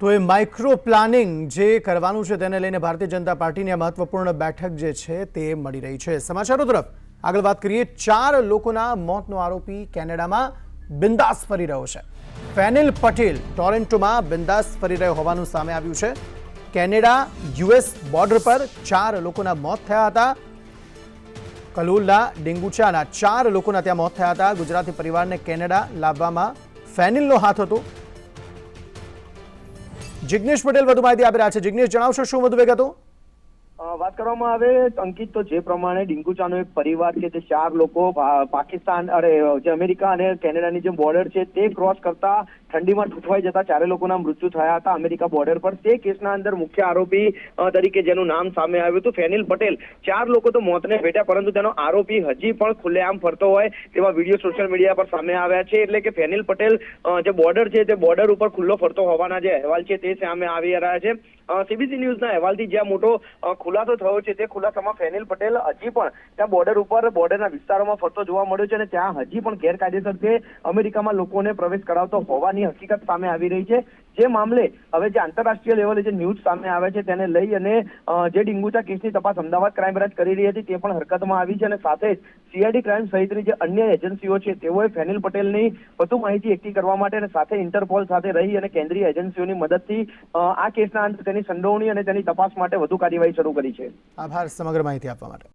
તો એ micro planning જે કરવાનું છે તેને લઈને ભારતીય જનતા પાર્ટીની આ મહત્વપૂર્ણ બેઠક જે છે તે મળી રહી છે. સમાચારો તરફ આગળ વાત કરીએ, ચાર લોકોના મોતનો આરોપી કેનેડામાં બિંદાસ ફરી રહ્યો છે. ફેનિલ પટેલ ટોરેન્ટોમાં બિંદાસ ફરી રહ્યો હોવાનું સામે આવ્યું છે. કેનેડા, યુએસ બોર્ડર પર ચાર લોકોના મોત થયા હતા. કલોલના ડેંગુચાના ચાર લોકોના ત્યાં મોત થયા હતા. ગુજરાતી પરિવારને કેનેડા લાવવામાં ફેનિલનો હાથ હતો. જિગ્નેશ પટેલ વધુ માહિતી આપી રહ્યા છે. જિગ્નેશ જણાવશો શું વધુ વિગતો વાત કરવામાં આવે, અંકિત તો જે પ્રમાણે ડીંગુચાનો એક પરિવાર છે તે ચાર લોકો પાકિસ્તાન, અરે, જે અમેરિકા અને કેનેડાની જે બોર્ડર છે, તે ક્રોસ કરતા ઠંડીમાં ઠૂંઠવાઈ જતા ચારે લોકોના મૃત્યુ થયા હતા અમેરિકા બોર્ડર પર. તે કેસના અંદર મુખ્ય આરોપી તરીકે જેનું નામ સામે આવ્યું હતું, ફેનિલ પટેલ. ચાર લોકો તો મોતને ભેટ્યા, પરંતુ તેનો આરોપી હજી પણ ખુલ્લેઆમ ફરતો હોય તેવા વીડિયો સોશિયલ મીડિયા પર સામે આવ્યા છે. એટલે કે ફેનિલ પટેલ જે બોર્ડર છે, તે બોર્ડર ઉપર ખુલ્લો ફરતો હોવાના જે અહેવાલ છે, તે સામે આવી રહ્યા છે. સીબીસી ન્યૂઝના અહેવાલથી જ્યાં મોટો ખુલાસો થયો છે. તે ખુલાસામાં ફેનિલ પટેલ હજી પણ ત્યાં બોર્ડર ઉપર બોર્ડરના વિસ્તારોમાં ફરતો જોવા મળ્યો છે અને ત્યાં હજી પણ ગેરકાયદેસર તે અમેરિકામાં લોકોને પ્રવેશ કરાવતો હોવાની હકીકત સામે આવી રહી છે. જે મામલે હવે જે આંતરરાષ્ટ્રીય લેવલે જે ન્યૂઝ સામે આવે છે તેને લઈ અને જે ડિંગુચા કેસની તપાસ અમદાવાદ ક્રાઇમ બ્રાન્ચ કરી રહી હતી તે પણ હરકતમાં આવી છે અને સાથે જ સીઆઈડી ક્રાઇમ સહિતની જે અન્ય એજન્સીઓ છે તેઓએ ફેનિલ પટેલની વધુ માહિતી એકઠી કરવા માટે અને સાથે ઇન્ટરપોલ સાથે રહી અને કેન્દ્રીય એજન્સીઓની મદદથી આ કેસના અંત તેની સંડોવણી અને તેની તપાસ માટે વધુ કાર્યવાહી શરૂ કરી છે. આભાર, સમગ્ર માહિતી આપવા માટે.